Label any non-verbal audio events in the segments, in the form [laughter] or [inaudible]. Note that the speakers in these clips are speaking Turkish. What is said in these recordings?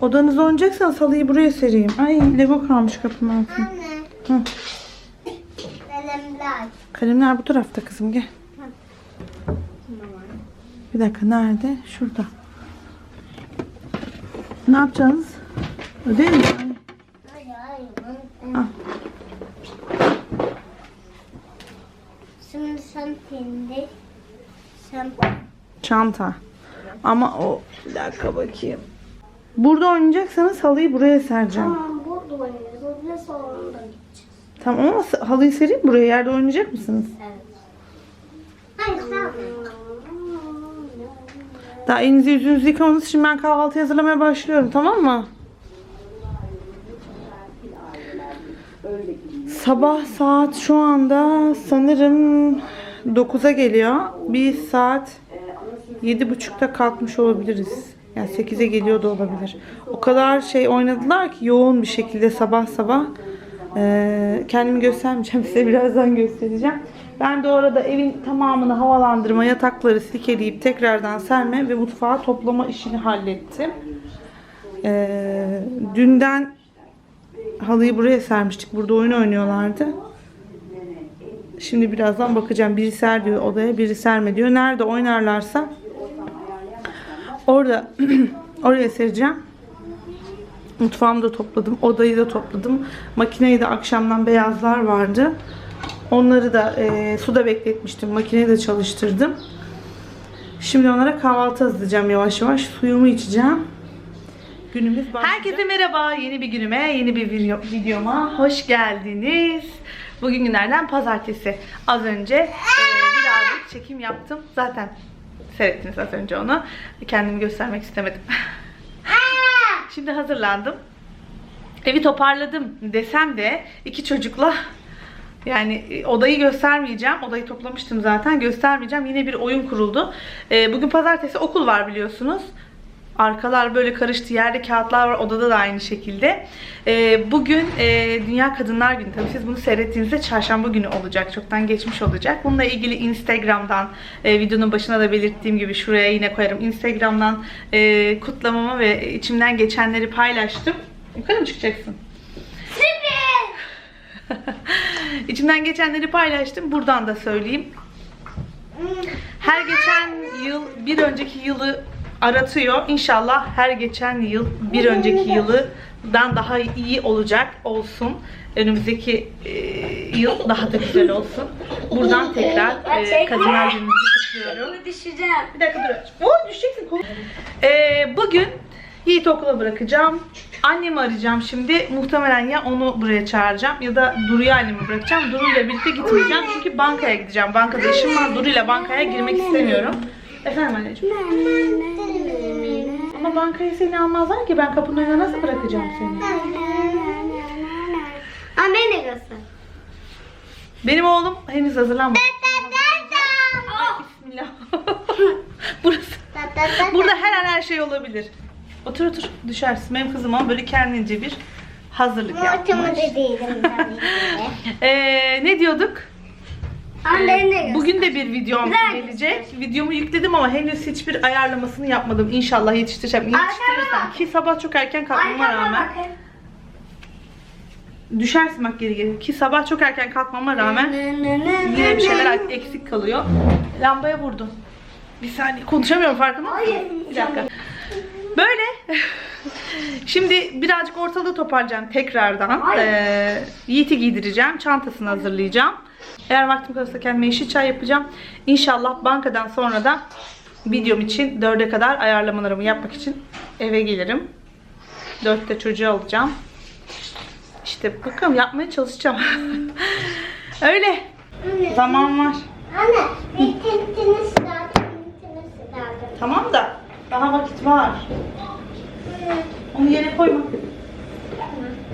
Odanızda oynayacaksanız halıyı buraya sereyim. Ay Lego kalmış kapının. Anne. Hı. Kalemler. Kalemler bu tarafta kızım gel. Bir dakika nerede? Şurada. Ne yapacağız? Ödev mi? Hayır hayır. Al. Şimdi sen kendi sen Çanta. Ama o bir dakika bakayım. Burada oynayacaksanız halıyı buraya sereceğim. Tamam burada oynayacağız. Ve salonda gideceğiz. Tamam ama halıyı sereyim buraya. Yerde oynayacak mısınız? Evet. Hayır sen. Daha elinizi yüzünüzü yıkamadınız. Şimdi ben kahvaltı hazırlamaya başlıyorum. Tamam mı? Sabah saat şu anda sanırım 9'a geliyor. Bir saat 7.30'da kalkmış olabiliriz. Yani 8'e geliyor da olabilir. O kadar şey oynadılar ki yoğun bir şekilde sabah sabah. Ee, kendimi göstermeyeceğim [laughs] size birazdan göstereceğim. Ben de orada evin tamamını havalandırma, yatakları silkeleyip tekrardan serme ve mutfağı toplama işini hallettim. Ee, dünden halıyı buraya sermiştik. Burada oyun oynuyorlardı. Şimdi birazdan bakacağım. Biri ser diyor odaya, biri serme diyor. Nerede oynarlarsa orada [clears throat] oraya sereceğim. Mutfağımı da topladım. Odayı da topladım. Makineyi de akşamdan beyazlar vardı. Onları da e, suda bekletmiştim. Makineyi de çalıştırdım. Şimdi onlara kahvaltı hazırlayacağım yavaş yavaş. Suyumu içeceğim. Günümüz. Herkese merhaba. Yeni bir günüme, yeni bir video, videoma hoş geldiniz. Bugün günlerden pazartesi. Az önce e, birazcık çekim yaptım. Zaten seyrettiniz az önce onu. Kendimi göstermek istemedim. [laughs] Şimdi hazırlandım. Evi toparladım desem de iki çocukla yani e, odayı göstermeyeceğim. Odayı toplamıştım zaten. Göstermeyeceğim. Yine bir oyun kuruldu. E, bugün pazartesi okul var biliyorsunuz. Arkalar böyle karıştı. Yerde kağıtlar var. Odada da aynı şekilde. E, bugün e, Dünya Kadınlar Günü. Tabii siz bunu seyrettiğinizde çarşamba günü olacak. Çoktan geçmiş olacak. Bununla ilgili Instagram'dan e, videonun başına da belirttiğim gibi şuraya yine koyarım. Instagram'dan e, kutlamamı ve içimden geçenleri paylaştım. Yukarı mı çıkacaksın? [laughs] İçimden geçenleri paylaştım. Buradan da söyleyeyim. Her geçen yıl bir önceki yılı aratıyor. İnşallah her geçen yıl bir önceki yıldan daha iyi olacak olsun. Önümüzdeki e, yıl daha da güzel olsun. Buradan tekrar e, Kadınlar Günü'nü kutluyorum. düşeceğim. Bir dakika dur. Oo düşeceksin. Ee, bugün Yiğit okula bırakacağım. Annemi arayacağım şimdi. Muhtemelen ya onu buraya çağıracağım ya da Duru'yu annemi bırakacağım. Duru'yla birlikte gitmeyeceğim çünkü bankaya gideceğim. Bankada işim var. Duru'yla bankaya girmek istemiyorum. Efendim anneciğim. Ama bankaya seni almazlar ki. Ben kapının önüne nasıl bırakacağım seni? Ama de göster. Benim oğlum henüz hazırlanmadı. Bismillah. Burası. Burada her an her şey olabilir. Otur otur düşersin. Benim kızım ama böyle kendince bir hazırlık Ortamı yapmış. da değilim tabii ki. [laughs] Ee, ne diyorduk? Ee, bugün de bir videom gelecek. Videomu yükledim ama henüz hiçbir ayarlamasını yapmadım. İnşallah yetiştireceğim. Yetiştirirsem ki sabah çok erken kalkmama rağmen düşersin bak geri geri. Ki sabah çok erken kalkmama rağmen yine bir şeyler eksik kalıyor. Lambaya vurdum. Bir saniye konuşamıyorum farkında mısın? Bir dakika. Böyle. [laughs] Şimdi birazcık ortalığı toparlayacağım tekrardan. Ee, Yiğit'i giydireceğim. Çantasını hazırlayacağım. Eğer vaktim kalırsa kendime yeşil çay yapacağım. İnşallah bankadan sonra da videom için 4'e kadar ayarlamalarımı yapmak için eve gelirim. 4'te çocuğu alacağım. İşte bakalım yapmaya çalışacağım. [laughs] Öyle. Zaman var. Anne, bir sıkardım. Tamam da daha vakit var. Onu yere koyma.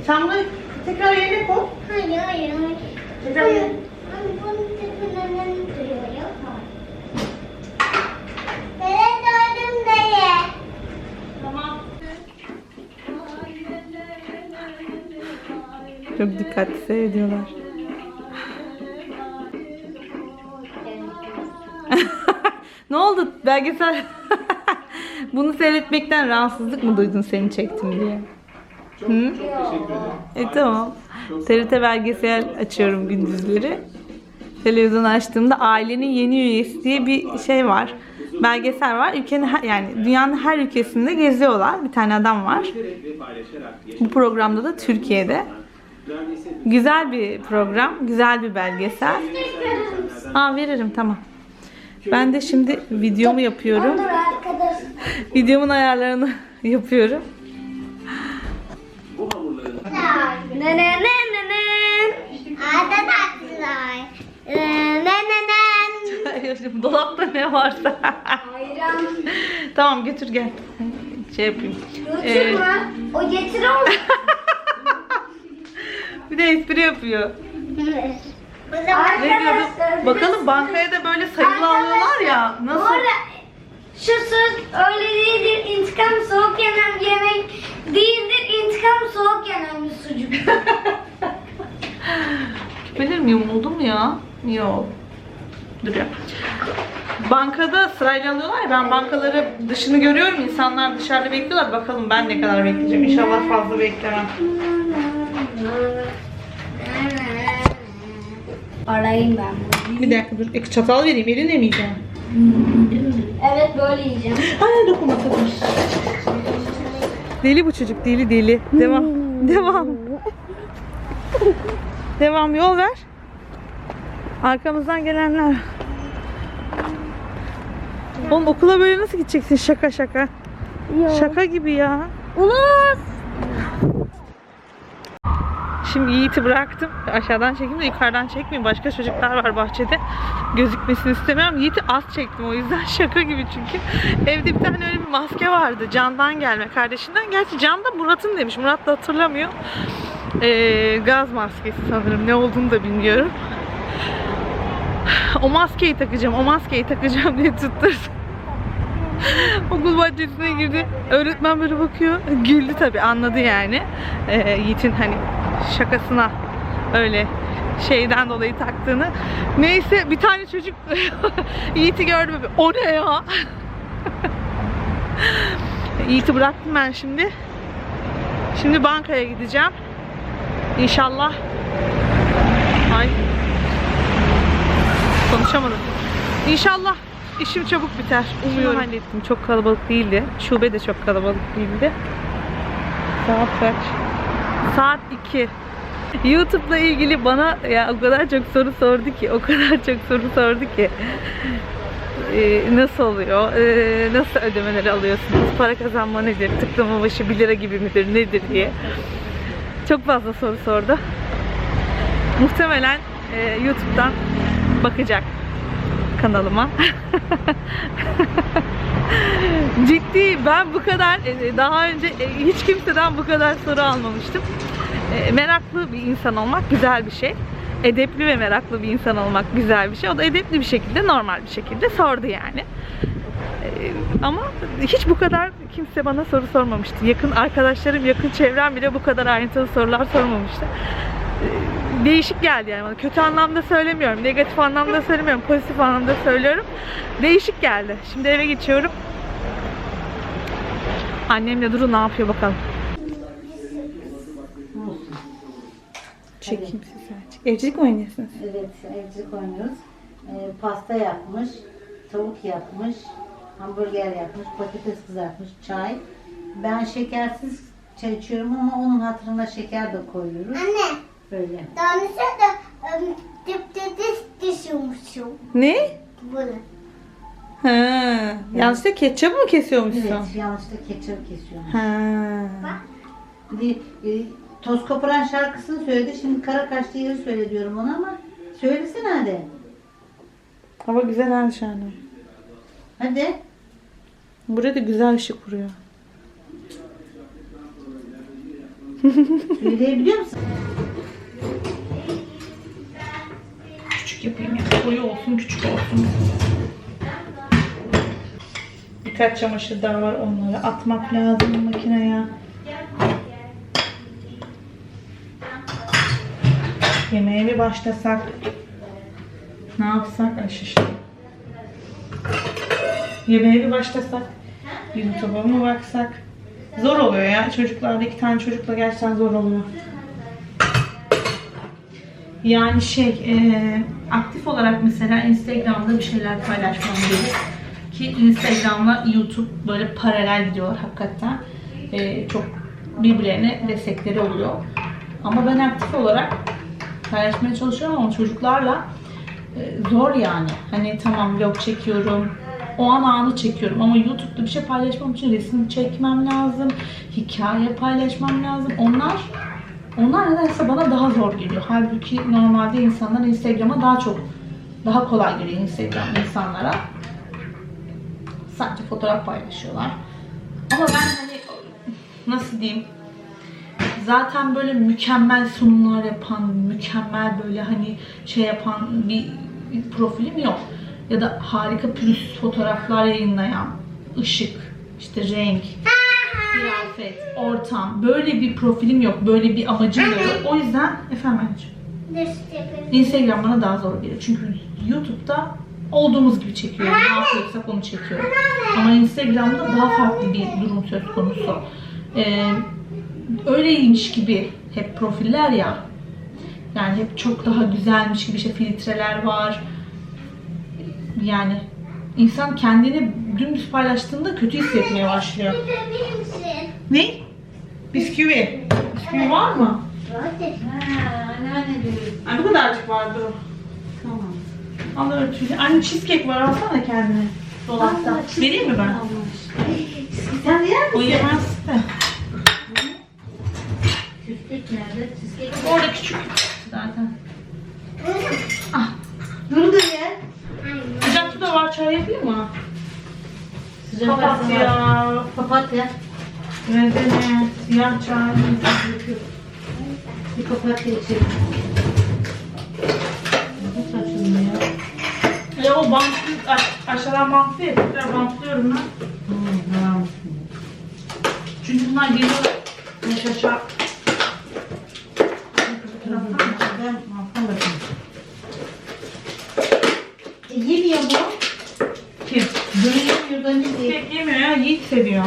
Sen bunu tekrar yerine koy. Hayır, hayır, hayır. Tekrar yerine. Çok dikkatli seyrediyorlar. [laughs] ne oldu belgesel? [laughs] Bunu seyretmekten rahatsızlık mı duydun seni çektim diye? Hı? E tamam. TRT belgesel açıyorum gündüzleri. Televizyon açtığımda ailenin yeni üyesi diye bir şey var. Belgesel var. Ülkenin her- yani dünyanın her ülkesinde geziyorlar. Bir tane adam var. Bu programda da Türkiye'de. Güzel bir program, güzel bir belgesel. Aa veririm tamam. Ben de şimdi videomu yapıyorum. [laughs] Videomun ayarlarını [laughs] yapıyorum. Ne ne ne ne ne. Ada tatlılar. Ne ne ne ne. Şimdi dolapta ne varsa. Ayran. tamam götür gel. Şey yapayım. Ee, Götür mü? O getir onu. [laughs] bir de espri yapıyor. Ne diyordum? Bakalım bankaya da böyle sayılı alıyorlar ya. Nasıl? şu söz öyle değildir. İntikam soğuk yenen yemek değildir. İntikam soğuk yenen bir sucuk. Küpelerim [laughs] yamuldu mu ya? Yok. Duruyor. Bankada sırayla alıyorlar ya ben bankaları dışını görüyorum insanlar dışarıda bekliyorlar. Bakalım ben ne kadar bekleyeceğim. İnşallah fazla beklemem. Arayayım ben. Bunu. bir dakika dur. E, çatal vereyim eline mi yiyeceğim Evet böyle yiyeceğim. Ay dokunma sakın. Deli bu çocuk deli deli. Devam devam. Devam yol ver arkamızdan gelenler Oğlum okula böyle nasıl gideceksin şaka şaka Şaka gibi ya. Ulus. Şimdi Yiğit'i bıraktım. Aşağıdan çekeyim de yukarıdan çekmeyeyim. Başka çocuklar var bahçede. Gözükmesini istemiyorum. Yiğit'i az çektim o yüzden [laughs] şaka gibi çünkü. Evde bir tane öyle bir maske vardı. Can'dan gelme kardeşinden. Gerçi Can da Murat'ın demiş. Murat da hatırlamıyor. Ee, gaz maskesi sanırım. Ne olduğunu da bilmiyorum. [laughs] O maskeyi takacağım, o maskeyi takacağım diye tutturdu. [laughs] Okul bahçesine girdi. Öğretmen böyle bakıyor. Güldü tabii anladı yani. Ee, Yiğit'in hani şakasına öyle şeyden dolayı taktığını. Neyse bir tane çocuk [laughs] Yiğit'i gördü. O ne ya? Yiğit'i bıraktım ben şimdi. Şimdi bankaya gideceğim. İnşallah. Ay. Konuşamadım. İnşallah işim çabuk biter. Umuyorum. hallettim. Çok kalabalık değildi. Şube de çok kalabalık değildi. Saat kaç? Saat 2. YouTube'la ilgili bana ya o kadar çok soru sordu ki, o kadar çok soru sordu ki. Ee, nasıl oluyor? Ee, nasıl ödemeleri alıyorsunuz? Para kazanma nedir? Tıklama başı 1 lira gibi midir? Nedir diye. Çok fazla soru sordu. Muhtemelen e, YouTube'dan bakacak kanalıma. [laughs] Ciddi ben bu kadar e, daha önce e, hiç kimseden bu kadar soru almamıştım. E, Meraklı bir insan olmak güzel bir şey. Edepli ve meraklı bir insan olmak güzel bir şey. O da edepli bir şekilde, normal bir şekilde sordu yani. Ama hiç bu kadar kimse bana soru sormamıştı. Yakın arkadaşlarım, yakın çevrem bile bu kadar ayrıntılı sorular sormamıştı. Değişik geldi yani bana. Kötü anlamda söylemiyorum, negatif anlamda söylemiyorum, pozitif anlamda söylüyorum. Değişik geldi. Şimdi eve geçiyorum. Annemle Duru ne yapıyor bakalım. Çekeyim sizi azıcık. Evcilik mi oynuyorsunuz? Evet, evcilik oynuyoruz. Ee, pasta yapmış, tavuk yapmış, hamburger yapmış, patates kızartmış, çay. Ben şekersiz çay içiyorum ama onun hatırına şeker de koyuyoruz. Anne. Böyle. Tanrısı da ım, dip dip dip düşürmüşüm. Ne? Bunu. Ha, yanlışlıkla ketçap mı kesiyormuşsun? Evet, yanlışlıkla ketçap kesiyorum. Ha. Bir de, e, Toz Koparan şarkısını söyledi. Şimdi Kara Kaşlı yeri söyle diyorum ona ama söylesene hadi. Hava güzel ha dışarıda. Hadi. Buraya da güzel ışık vuruyor. Söyleyebiliyor musun? Küçük yapayım ya. Koyu olsun, küçük olsun. Birkaç çamaşır daha var onları atmak lazım makineye. Yemeğe mi başlasak? Ne yapsak? Ay şaşırdım. Yemeğe mi başlasak? YouTube'a mı baksak? Zor oluyor ya. Çocuklarla iki tane çocukla gerçekten zor oluyor. Yani şey, e, aktif olarak mesela Instagram'da bir şeyler paylaşmam gerek. Ki Instagram'la YouTube böyle paralel gidiyorlar hakikaten. E, çok birbirlerine destekleri oluyor. Ama ben aktif olarak paylaşmaya çalışıyorum ama çocuklarla e, zor yani. Hani tamam vlog çekiyorum, o an anı çekiyorum ama YouTube'da bir şey paylaşmam için resim çekmem lazım, hikaye paylaşmam lazım. Onlar onlar nedense bana daha zor geliyor. Halbuki normalde insanlar Instagram'a daha çok daha kolay geliyor Instagram insanlara. Sadece fotoğraf paylaşıyorlar. Ama ben hani nasıl diyeyim zaten böyle mükemmel sunumlar yapan, mükemmel böyle hani şey yapan bir, profilim yok. Ya da harika pürüzsüz fotoğraflar yayınlayan, ışık, işte renk, kıyafet, ortam. Böyle bir profilim yok, böyle bir amacım da yok. O yüzden efendim anneciğim, Instagram bana daha zor geliyor. Çünkü YouTube'da olduğumuz gibi çekiyorum. Ne yapıyorsak onu çekiyorum. Ama Instagram'da daha farklı bir durum söz konusu. Ee, öyleymiş gibi hep profiller ya. Yani hep çok daha güzelmiş gibi işte filtreler var. Yani insan kendini dümdüz paylaştığında kötü hissetmeye başlıyor. Ne? Bisküvi. Bisküvi var mı? Ay bu kadarcık vardır o. Tamam. Al örtüyle. Anne cheesecake var alsana kendine. Dolapta. Allah, Vereyim mi ben? Sen yer O misin? yemez de. Cheesecake nerede? Cheesecake. Orada küçük zaten. Ah, Duru da ye. sıcak su da var. Çay yapayım mı? Sıcak. Papatya. Papatya. Rezene. Siyah çay. Bir papatya içelim. Nasıl saçılıyor ya? Ya o bantlı, aş- aşağıdan bantlı ya. Tekrar bantlıyorum ben. Çünkü bunlar. Ben alttan bakayım. E, yemiyor bu. Kim? Böyle yemiyor da ne diye. Pek yemiyor ya. Yiğit seviyor.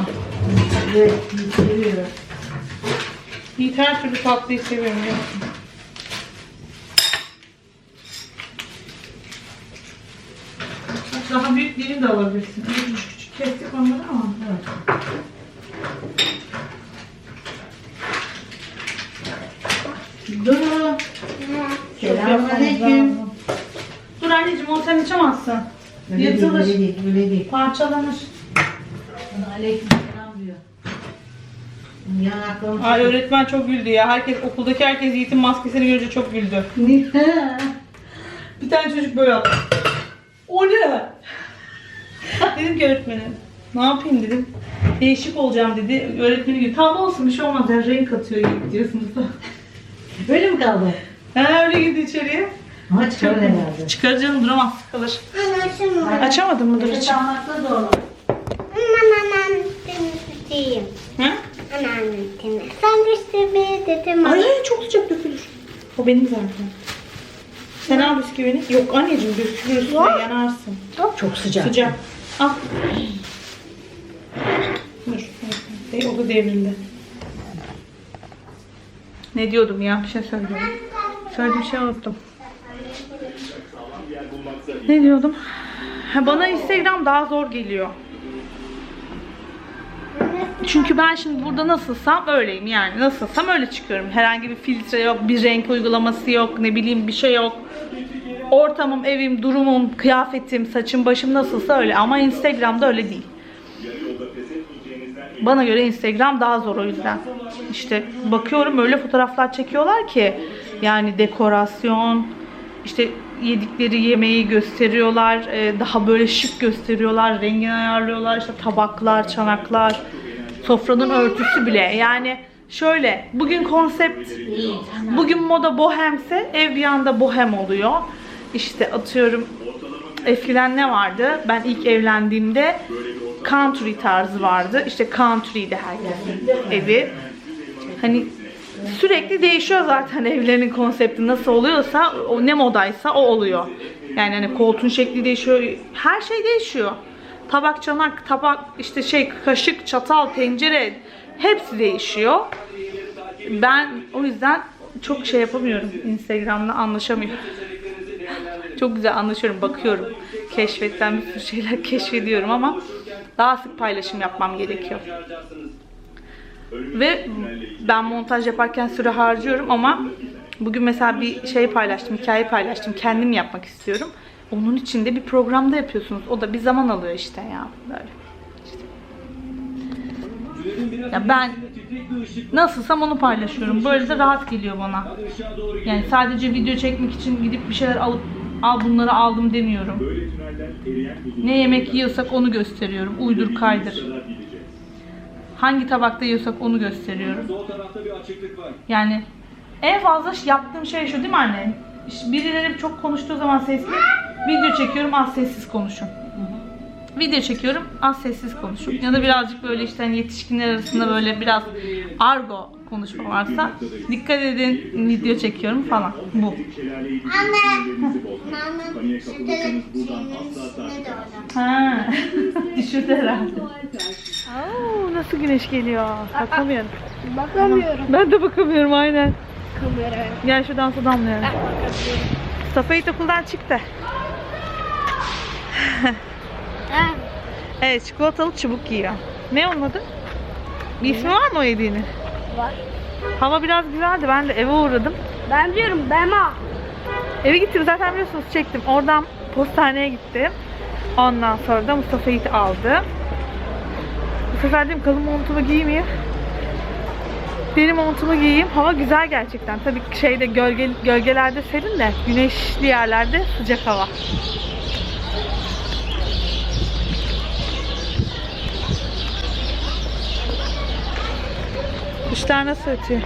Evet, seviyor. Yiğit her türlü tatlıyı seviyor Daha büyük dilim de alabilirsin. Küçük küçük kestik onları ama. Evet. Duru. Selamünaleyküm. Dur anneciğim onu sen içemezsin. Öyle değil, Yırtılır. öyle değil, öyle değil. Parçalanır. Aleykümselam diyor. Yanaklarım Ay öğretmen çok güldü ya. Herkes okuldaki herkes Yiğit'in maskesini görünce çok güldü. Bir tane çocuk böyle yaptı. O ne? dedim ki öğretmene ne yapayım dedim. Değişik olacağım dedi. Öğretmeni gibi tamam olsun bir şey olmaz. Yani renk atıyor gibi diyor sınıfta. [laughs] Böyle mi kaldı? Ha öyle girdi içeriye. Ama çıkar herhalde. Çıkaracağım duramaz kalır. Açamadım mı dur Evet, için? damatla doğru. Sen bir dedim. Ay ay çok sıcak dökülür. O benim zaten. Sen al bisküvini. Yok anneciğim dökülür üstüne yanarsın. Çok sıcak. Sıcak. Al. Dur. Değil, o da devrildi. Ne diyordum ya? Bir şey söylüyorum. Söylediğim şey unuttum. Ne diyordum? Ha, bana Instagram daha zor geliyor. Çünkü ben şimdi burada nasılsam öyleyim yani. Nasılsam öyle çıkıyorum. Herhangi bir filtre yok, bir renk uygulaması yok, ne bileyim bir şey yok. Ortamım, evim, durumum, kıyafetim, saçım, başım nasılsa öyle. Ama Instagram'da öyle değil. Bana göre Instagram daha zor o yüzden. İşte bakıyorum öyle fotoğraflar çekiyorlar ki yani dekorasyon, işte yedikleri yemeği gösteriyorlar, e, daha böyle şık gösteriyorlar, rengini ayarlıyorlar, işte tabaklar, çanaklar, sofranın örtüsü bile. Yani şöyle, bugün konsept, bugün moda bohemse ev bir anda bohem oluyor. İşte atıyorum eskiden ne vardı? Ben ilk evlendiğimde country tarzı vardı. İşte country'di herkesin evi. Hani sürekli değişiyor zaten evlerinin konsepti nasıl oluyorsa o ne modaysa o oluyor. Yani hani koltuğun şekli değişiyor. Her şey değişiyor. Tabak çanak, tabak işte şey kaşık, çatal, tencere hepsi değişiyor. Ben o yüzden çok şey yapamıyorum. Instagram'da anlaşamıyorum. [laughs] Çok güzel anlaşıyorum, bakıyorum. Keşfetten bir sürü şeyler [laughs] keşfediyorum ama daha sık paylaşım yapmam gerekiyor. Ve ben montaj yaparken süre harcıyorum ama bugün mesela bir şey paylaştım, hikaye paylaştım. Kendim yapmak istiyorum. Onun için de bir programda yapıyorsunuz. O da bir zaman alıyor işte ya. Böyle. Ya ben nasılsam onu paylaşıyorum. Böyle de rahat geliyor bana. Yani sadece video çekmek için gidip bir şeyler alıp al bunları aldım demiyorum. Ne yemek yiyorsak onu gösteriyorum. Uydur kaydır. Hangi tabakta yiyorsak onu gösteriyorum. Yani en fazla yaptığım şey şu değil mi anne? Birileri çok konuştuğu zaman sesli video çekiyorum az sessiz konuşun. Video çekiyorum az sessiz konuşun. Ya da birazcık böyle işte hani yetişkinler arasında böyle biraz argo konuşma varsa dikkat edin video çekiyorum falan. Bu. Anne. Anne. Şu. Ha. [laughs] Düşürdü herhalde. Oo, nasıl güneş geliyor? Bakamıyorum. Bakamıyorum Ben de bakamıyorum aynen. kameraya. Gel şuradan su damlayalım. Mustafa Yiğit okuldan çıktı. Evet çikolatalı çubuk yiyor. Ne onun adı? Bir ismi var mı o yediğinin? Var. Hava biraz güzeldi. Ben de eve uğradım. Ben diyorum Bema. Eve gittim zaten biliyorsunuz çektim. Oradan postaneye gittim. Ondan sonra da Mustafa Yiğit aldı. Bu sefer dedim kalın montumu giymeyeyim. Deri montumu giyeyim. Hava güzel gerçekten. Tabii şeyde gölge, gölgelerde serin de güneşli yerlerde sıcak hava. Kuşlar nasıl ötüyor?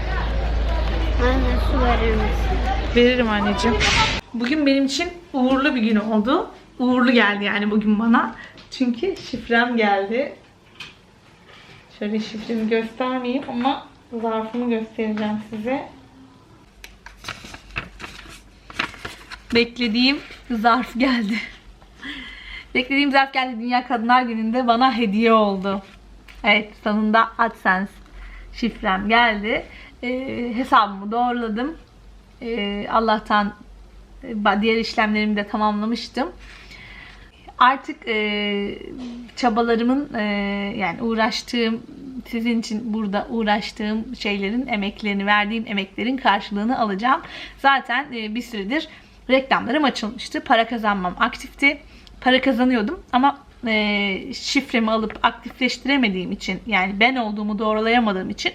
Anne su verir misin? Veririm anneciğim. Bugün benim için uğurlu bir gün oldu. Uğurlu geldi yani bugün bana. Çünkü şifrem geldi. Şöyle şifremi göstermeyeyim ama zarfımı göstereceğim size. Beklediğim zarf geldi. Beklediğim zarf geldi. Dünya Kadınlar Günü'nde bana hediye oldu. Evet sonunda AdSense şifrem geldi. Ee, hesabımı doğruladım. Ee, Allah'tan e, diğer işlemlerimi de tamamlamıştım. Artık e, çabalarımın e, yani uğraştığım sizin için burada uğraştığım şeylerin emeklerini verdiğim emeklerin karşılığını alacağım. Zaten e, bir süredir reklamlarım açılmıştı. Para kazanmam aktifti. Para kazanıyordum ama e, şifremi alıp aktifleştiremediğim için yani ben olduğumu doğrulayamadığım için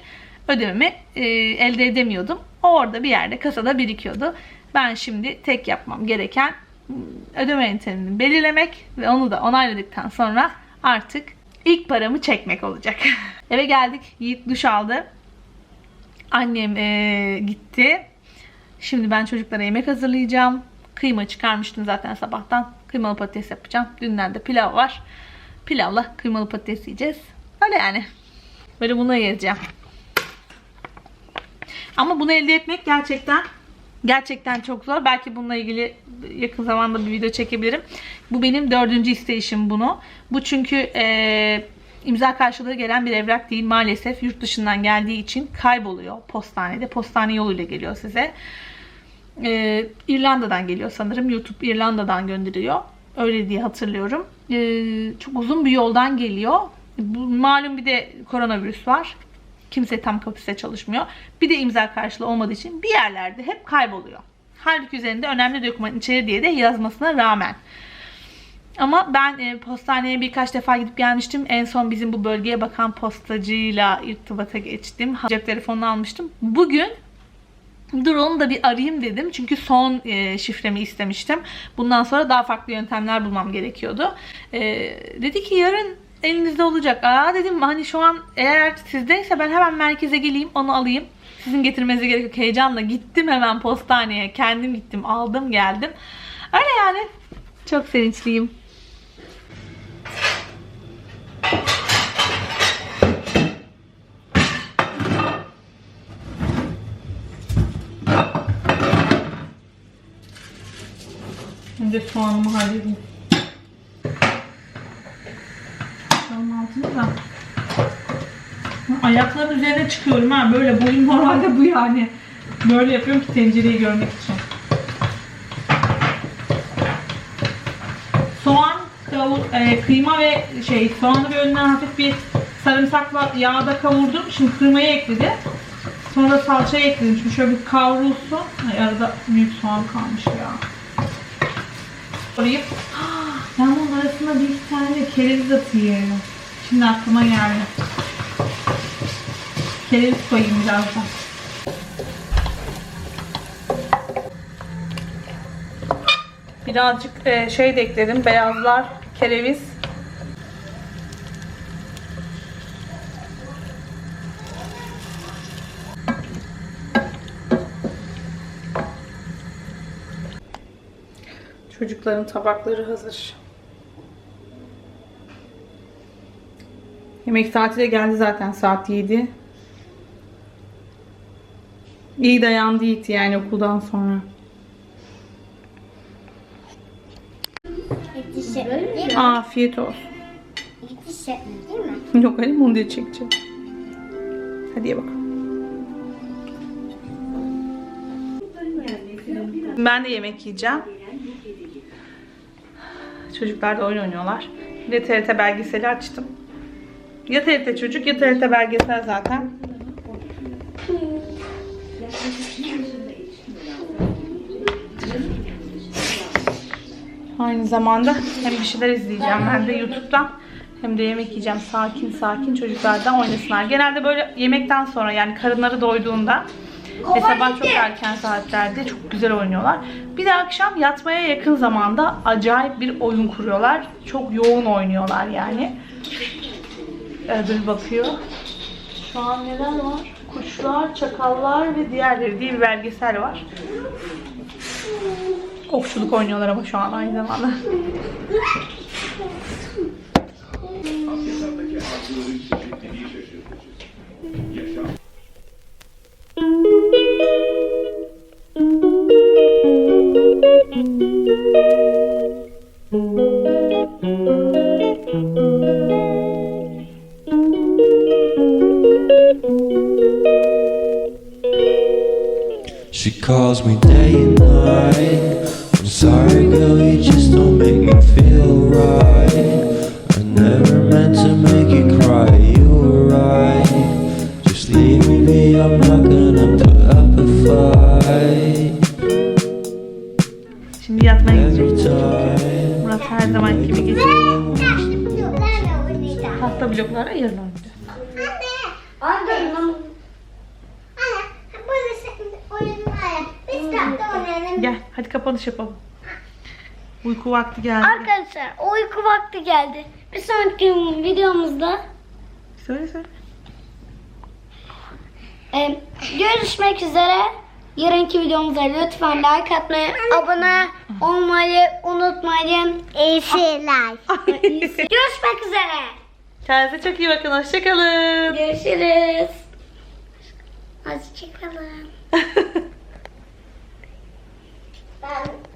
ödememi e, elde edemiyordum. Orada bir yerde kasada birikiyordu. Ben şimdi tek yapmam gereken m, ödeme yöntemini belirlemek ve onu da onayladıktan sonra artık ilk paramı çekmek olacak. [laughs] Eve geldik. Yiğit duş aldı. Annem e, gitti. Şimdi ben çocuklara yemek hazırlayacağım. Kıyma çıkarmıştım zaten sabahtan. Kıymalı patates yapacağım. Dünden de pilav var. Pilavla kıymalı patates yiyeceğiz. Öyle yani. Böyle bunu yiyeceğim. Ama bunu elde etmek gerçekten gerçekten çok zor. Belki bununla ilgili yakın zamanda bir video çekebilirim. Bu benim dördüncü isteyişim bunu. Bu çünkü eee, imza karşılığı gelen bir evrak değil. Maalesef yurt dışından geldiği için kayboluyor postanede. Postane yoluyla geliyor size. Eee, İrlanda'dan geliyor sanırım. YouTube İrlanda'dan gönderiyor. Öyle diye hatırlıyorum. Eee, çok uzun bir yoldan geliyor. Bu, malum bir de koronavirüs var. Kimse tam kapasite çalışmıyor. Bir de imza karşılığı olmadığı için bir yerlerde hep kayboluyor. Halbuki üzerinde önemli doküman içeri diye de yazmasına rağmen. Ama ben e, postaneye birkaç defa gidip gelmiştim. En son bizim bu bölgeye bakan postacıyla irtibata geçtim. Cep telefonunu almıştım. Bugün Dur onu da bir arayayım dedim. Çünkü son e, şifremi istemiştim. Bundan sonra daha farklı yöntemler bulmam gerekiyordu. E, dedi ki yarın elinizde olacak. Aa dedim hani şu an eğer sizdeyse ben hemen merkeze geleyim onu alayım. Sizin getirmenize gerek yok. Heyecanla gittim hemen postaneye. Kendim gittim aldım geldim. Öyle yani. Çok sevinçliyim. Önce soğanımı halledeyim. Soğanın altını da. Ayakların üzerine çıkıyorum ha. Böyle boyun normalde bu yani. Böyle yapıyorum ki tencereyi görmek için. Soğan, kavur, e, kıyma ve şey soğanı bir önden hafif bir sarımsakla yağda kavurdum. Şimdi kıymayı ekledim. Sonra salçayı ekledim. Şimdi şöyle bir kavrulsun. Arada büyük soğan kalmış ya. Orayı ben bunun arasına bir iki tane kereviz atayım. Şimdi aklıma geldi. Kereviz koyayım birazdan. Birazcık e, şey de ekledim. Beyazlar, kereviz. Çocukların tabakları hazır. Yemek saati de geldi zaten saat 7. İyi dayandı Yiğit yani okuldan sonra. Afiyet olsun. Yetişe. Değil mi? Yok Ali onu diye çekeceğim. Hadi ye bakalım. Ben de yemek yiyeceğim. Çocuklar da oyun oynuyorlar. Bir de TRT belgeseli açtım. Ya TRT çocuk ya TRT belgesel zaten. Aynı zamanda hem bir şeyler izleyeceğim ben de YouTube'dan hem de yemek yiyeceğim. Sakin sakin çocuklar da oynasınlar. Genelde böyle yemekten sonra yani karınları doyduğunda ve sabah çok erken saatlerde çok güzel oynuyorlar. Bir de akşam yatmaya yakın zamanda acayip bir oyun kuruyorlar. Çok yoğun oynuyorlar yani. Öbür bakıyor. Şu an neler var? Kuşlar, çakallar ve diğerleri diye bir belgesel var. Okçuluk oynuyorlar ama şu an aynı zamanda. She calls me day and night. I'm sorry, girl, you just don't make me feel right. I never meant to make you cry, you were right. Just leave me be, I'm not gonna put yatmaya gidecek. Murat her zaman gibi oynayacağım. hasta bloklara yarın oynayacağız. Anne. Anne. Burada şimdi oyun var. Biz oynayalım. Gel hadi kapanış yapalım. Uyku vakti geldi. Arkadaşlar uyku vakti geldi. Bir sonraki videomuzda Söyle söyle. e, görüşmek üzere. Yarınki videomuza lütfen like atmayı, abone olmayı unutmayın. İyi seyirler. [laughs] Görüşmek üzere. Kendinize çok iyi bakın. Hoşçakalın. Görüşürüz. Hoşçakalın. [laughs] Ben